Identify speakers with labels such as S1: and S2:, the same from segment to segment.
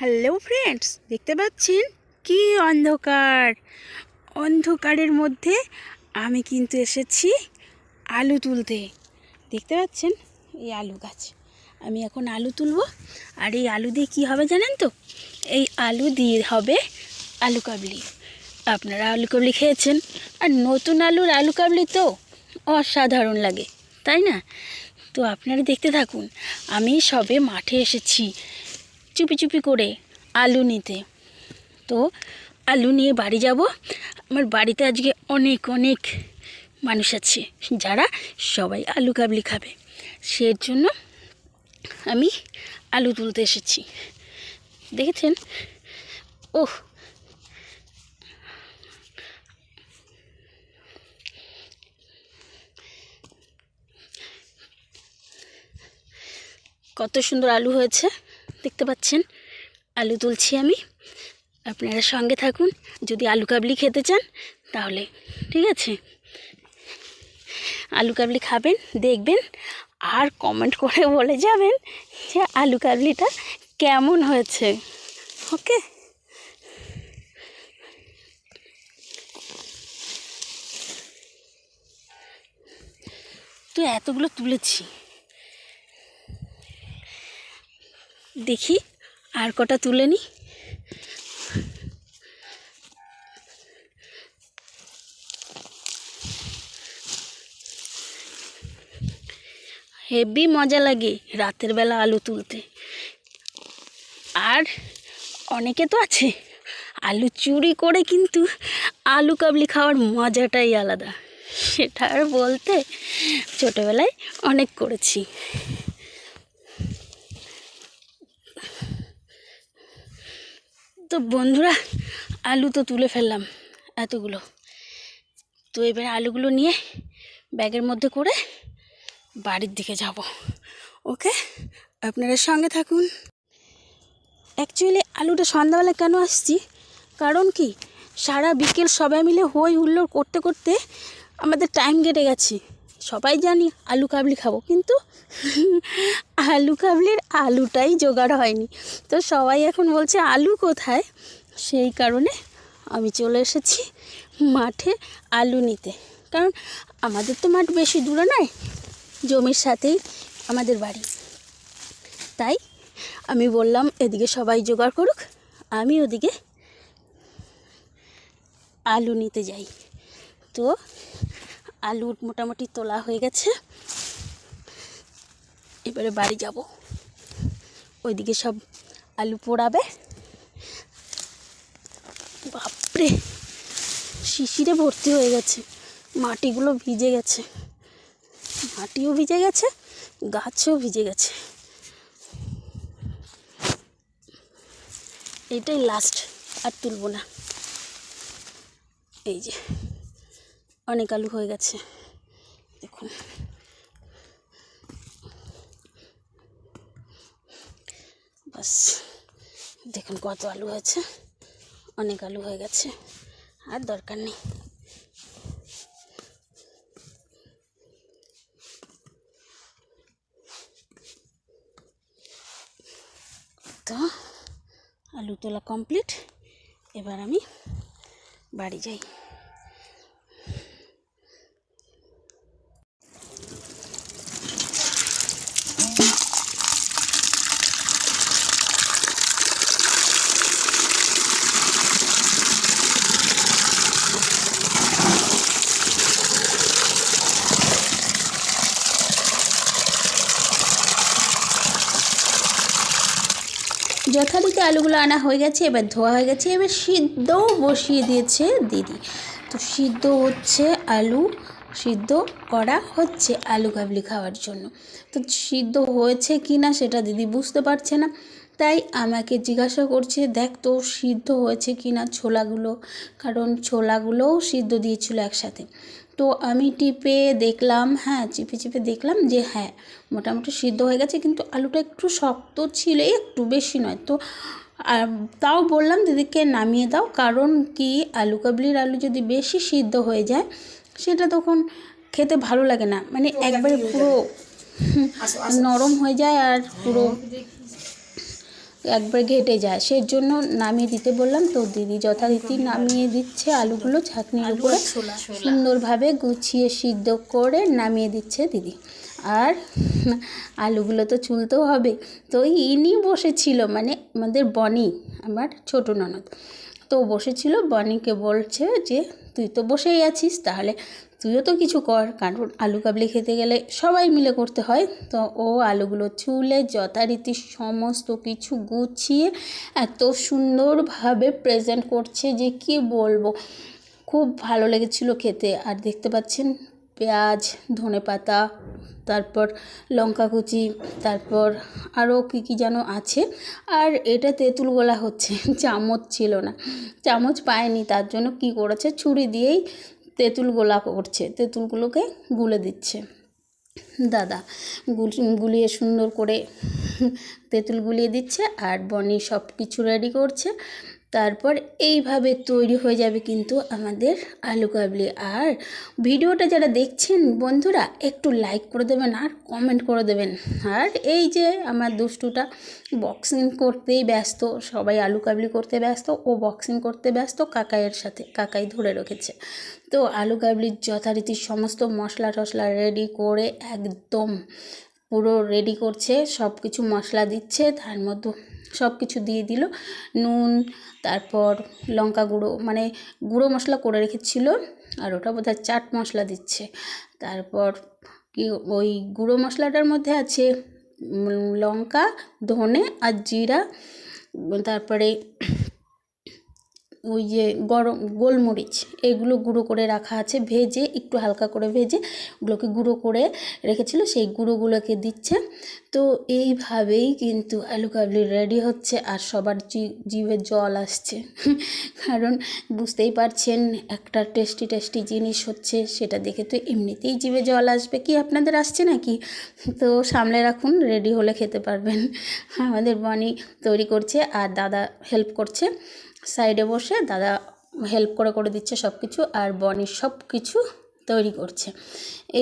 S1: Hello friends দেখতে পাচ্ছেন? কি অন্ধকার। অন্ধকারের মধ্যে আমি কিন্তু এসেছি আলু তুলতে। দেখতে পাচ্ছেন? এই আলু গাছ। আমি এখন আলু তুলবো। আর এই আলু দিয়ে কী হবে জানেন তো? এই আলু দিয়ে হবে আলু কাবলি। আপনারা আলু কাবলি খেয়েছেন? আর নতুন আলুর আলু কাবলি তো অসাধারণ লাগে, তাই না? তো আপনারা দেখতে থাকুন, আমি সবে মাঠে এসেছি। চুপি চুপি করে আলু নিতে। তো আলু নিয়ে বাড়ি যাব। আমার বাড়িতে আজকে অনেক অনেক মানুষ আছে, যারা সবাই আলু কাবলি খাবে। সের জন্য আমি আলু তুলতে এসেছি। দেখেছেন? ওহ! কত সুন্দর আলু হয়েছে। দেখতে পাচ্ছেন, আলু তুলছি আমি। আপনারা সঙ্গে থাকুন, যদি আলু কাবলি খেতে চান, তাহলে, ঠিক আছে? আলু কাবলি খাবেন, দেখবেন, আর কমেন্ট করে বলে যাবেন যে আলু কাবলিটা কেমন হয়েছে, ওকে? তো এতগুলো তুলেছি। দেখি আর কটা তুলে নি। হেভি মজা লাগে রাতের বেলা আলু তুলতে। আর অনেকে তো আছে, আলু চুরি করে কিন্তু আলু কাবলি খাওয়ার মজাটাই আলাদা। সেটা আর বলতে ছোটোবেলায় অনেক করেছি। তো বন্ধুরা, আলু তো তুলে ফেললাম এতগুলো। তো এবার আলুগুলো নিয়ে ব্যাগের মধ্যে করে বাড়ির দিকে যাব। ওকে, আপনারা সঙ্গে থাকুন। অ্যাকচুয়ালি আলুটা সন্ধ্যাবেলা কেন আসছি? কারণ কি, সারা বিকেল সবাই মিলে হই হুল্লোড় করতে করতে আমাদের টাইম কেটে গেছে। সবাই জানি আলু কাবলি খাব, কিন্তু আলু কাবলির আলুটাই জোগাড় হয়নি। তো সবাই এখন বলছে, আলু কোথায়? সেই কারণে আমি চলে এসেছি মাঠে আলু নিতে। কারণ আমাদের তো মাঠ বেশি দূরে নয়, জমির সাথেই আমাদের বাড়ি। তাই আমি বললাম, এদিকে সবাই জোগাড় করুক, আমি ওদিকে আলু নিতে যাই। তো আলুর মোটামুটি তোলা হয়ে গেছে। এবারে বাড়ি যাব। ওইদিকে সব আলু পোড়াবে। বাপরে, শিশিরে ভর্তি হয়ে গেছে। মাটিগুলো ভিজে গেছে। মাটিও ভিজে গেছে, গাছও ভিজে গেছে। এটাই লাস্ট আর তুলব না। এই যে। অনেক আলু হয়ে গেছে। দেখুন। বাস, দেখুন কত আলু হয়েছে। অনেক আলু হয়ে গেছে, আর দরকার নেই। তো, আলু তোলা কমপ্লিট এবার আমি বাড়ি যাই। যথারীতি আলুগুলো আনা হয়ে গেছে, এবার ধোয়া হয়ে গেছে, এবার সিদ্ধও বসিয়ে দিয়েছে দিদি। তো সিদ্ধ হচ্ছে আলু, সিদ্ধ করা হচ্ছে আলু কাবলি খাওয়ার জন্য। তো সিদ্ধ হয়েছে কি না সেটা দিদি বুঝতে পারছে না, তাই আমাকে জিজ্ঞাসা করছে, দেখ তো সিদ্ধ হয়েছে কি না ছোলাগুলো? কারণ ছোলাগুলোও সিদ্ধ দিয়েছিল একসাথে। তো আমি টিপে দেখলাম হ্যাঁ চিপে চিপে দেখলাম যে হ্যাঁ মোটামুটি সিদ্ধ হয়ে গেছে কিন্তু আলুটা একটু শক্ত ছিল একটু বেশি নয়। তো আর তাও বললাম দিদিকে নামিয়ে দাও কারণ কি আলু কাবলির আলু যদি বেশি সিদ্ধ হয়ে যায় সেটা তখন খেতে ভালো লাগে না। মানে একবারে পুরো নরম হয়ে যায় আর পুরো একবার ঘেটে যায়। সেই জন্য নামিয়ে দিতে বললাম তো দিদি যথারীতি নামিয়ে দিচ্ছে আলুগুলো ছাঁকনির উপরে। সুন্দরভাবে গুছিয়ে সিদ্ধ করে নামিয়ে দিচ্ছে দিদি। আর আলুগুলো তো চুলতেও হবে। তো ইনি বসেছিল মানে আমাদের বনি আমার ছোটো ননদ। তো বসেছিল বনিকে বলছে যে তুই তো বসেই আছিস তাহলে তুইও তো কিছু কর, কারণ আলু কাবলি খেতে গেলে সবাই মিলে করতে হয়। তো ও আলুগুলো চুলে যথারীতি সমস্ত কিছু গুছিয়ে এত সুন্দরভাবে প্রেজেন্ট করছে যে কি বলব। খুব ভালো লেগেছিল খেতে। আর দেখতে পাচ্ছেন, পেঁয়াজ ধনে পাতা তারপর লঙ্কা কুচি, তারপর আরও কী কী যেন আছে। আর এটা তেঁতুল গোলা হচ্ছে, চামচ ছিল না। চামচ পায়নি, তার জন্য কি করেছে, ছুরি দিয়েই তেঁতুল গোলা করছে তেঁতুলগুলোকে গুলে দিচ্ছে। দাদা গুলিয়ে সুন্দর করে তেঁতুল গুলিয়ে দিচ্ছে আর বনি সব কিছু রেডি করছে। তারপর এইভাবে তৈরি হয়ে যাবে কিন্তু আমাদের আলু কাবলি। আর ভিডিওটা যারা দেখছেন বন্ধুরা, একটু লাইক করে দেবেন আর কমেন্ট করে দেবেন। আর এই যে আমার দুষ্টুটা বক্সিং করতেই ব্যস্ত, সবাই আলু কাবলি করতে ব্যস্ত, ও বক্সিং করতে ব্যস্ত, কাকাইয়ের সাথে, কাকাই ধরে রেখেছে। তো আলু কাবলির যথারীতি সমস্ত মশলা টশলা রেডি করে একদম পুরো রেডি করছে সব কিছু মশলা দিচ্ছে, তার মধ্যে সব কিছু দিয়ে দিল। নুন, তারপর লঙ্কা গুঁড়ো মানে গুঁড়ো মশলা করে রেখেছিল আর ওটা বোধহয় চাট মশলা দিচ্ছে। তারপর কি ওই গুঁড়ো মশলাটার মধ্যে আছে লঙ্কা, ধনে আর জিরা, তারপরে ওই যে গরম গোলমরিচ এগুলো গুঁড়ো করে রাখা আছে, ভেজে একটু হালকা করে ভেজে ওগুলোকে গুঁড়ো করে রেখেছিল, সেই গুঁড়োগুলোকে দিচ্ছে। তো এইভাবেই কিন্তু আলু কাবলি রেডি হচ্ছে আর সবার জিভে জল আসছে। কারণ বুঝতেই পারছেন একটা টেস্টি টেস্টি জিনিস হচ্ছে, সেটা দেখে তো এমনিতেই জিভে জল আসবে। কি আপনাদের আসছে নাকি? তো সামলে রাখুন, রেডি হলে খেতে পারবেন। আমাদের বনি তৈরি করছে আর দাদা হেল্প করছে। সাইডে বসে দাদা হেল্প করে করে দিচ্ছে সব কিছু আর বনি সব কিছু তৈরি করছে।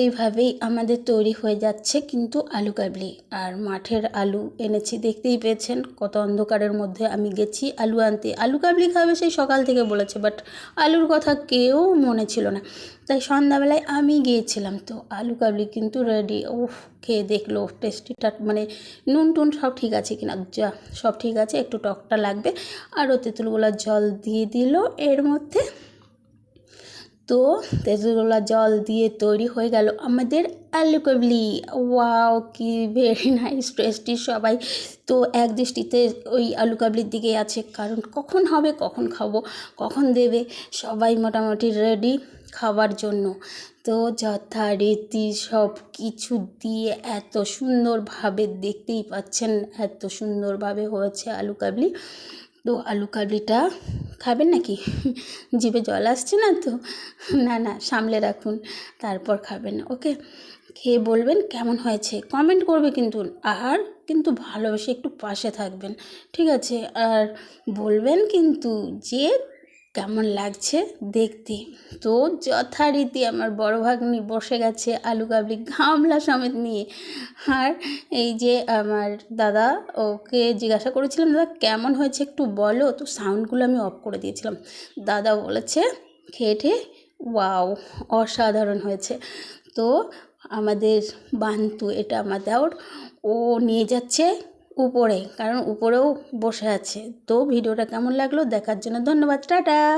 S1: এইভাবেই আমাদের তৈরি হয়ে যাচ্ছে কিন্তু আলু কাবলি। আর মাঠের আলু এনেছি, দেখতেই পেয়েছেন কত অন্ধকারের মধ্যে আমি গেছি আলু আনতে। আলু কাবলি খাবে সেই সকাল থেকে বলেছে বাট আলুর কথা কেউ মনে ছিল না। তাই সন্ধ্যাবেলায় আমি গিয়েছিলাম তো আলু কাবলি কিন্তু রেডি উফ, খেয়ে দেখল টেস্টিটা মানে নুন টুন সব ঠিক আছে কিনা? যা, সব ঠিক আছে, একটু টকটা লাগবে। আরও তেঁতুলগুলোর জল দিয়ে দিল, এর মধ্যে তো তেঁতুলগুলা জল দিয়ে তৈরি হয়ে গেল আমাদের আলু কাবলি। ওয়াও, কি ভেরি নাইস টেস্টি সবাই। তো এক দৃষ্টিতে ওই আলু কাবলির দিকে আছে, কারণ কখন হবে, কখন খাব, কখন দেবে, সবাই মোটামুটি রেডি খাওয়ার জন্য। তো যথারীতি সব কিছু দিয়ে এত সুন্দরভাবে দেখতেই পাচ্ছেন, এত সুন্দরভাবে হয়েছে আলু কাবলি। তো আলু কাবলিটা খাবেন নাকি? জিভে জল আসছে না তো? না না, সামলে রাখুন, তারপর খাবেন, ওকে? খেয়ে বলবেন কেমন হয়েছে কমেন্ট করবে কিন্তু, আর কিন্তু ভালোবেসে একটু পাশে থাকবেন, ঠিক আছে? আর বলবেন কিন্তু যে কেমন লাগছে দেখতে। তো যথারীতি আমার বড় ভাগ্নি বসে গেছে আলু কাবলি গামলা সমেত নিয়ে। আর এই যে আমার দাদা, ওকে জিজ্ঞাসা করেছিলাম, দাদা, কেমন হয়েছে একটু বলো? তো সাউন্ডগুলো আমি অফ করে দিয়েছিলাম। দাদা বলেছে ঠে, ওয়াও, অসাধারণ হয়েছে। তো আমাদের বান্তু, এটা আমার দেওর ও নিয়ে যাচ্ছে উপরে কারণ উপরেও বসে আছে। তো ভিডিওটা কেমন লাগল দেখার জন্য ধন্যবাদ। টাটা!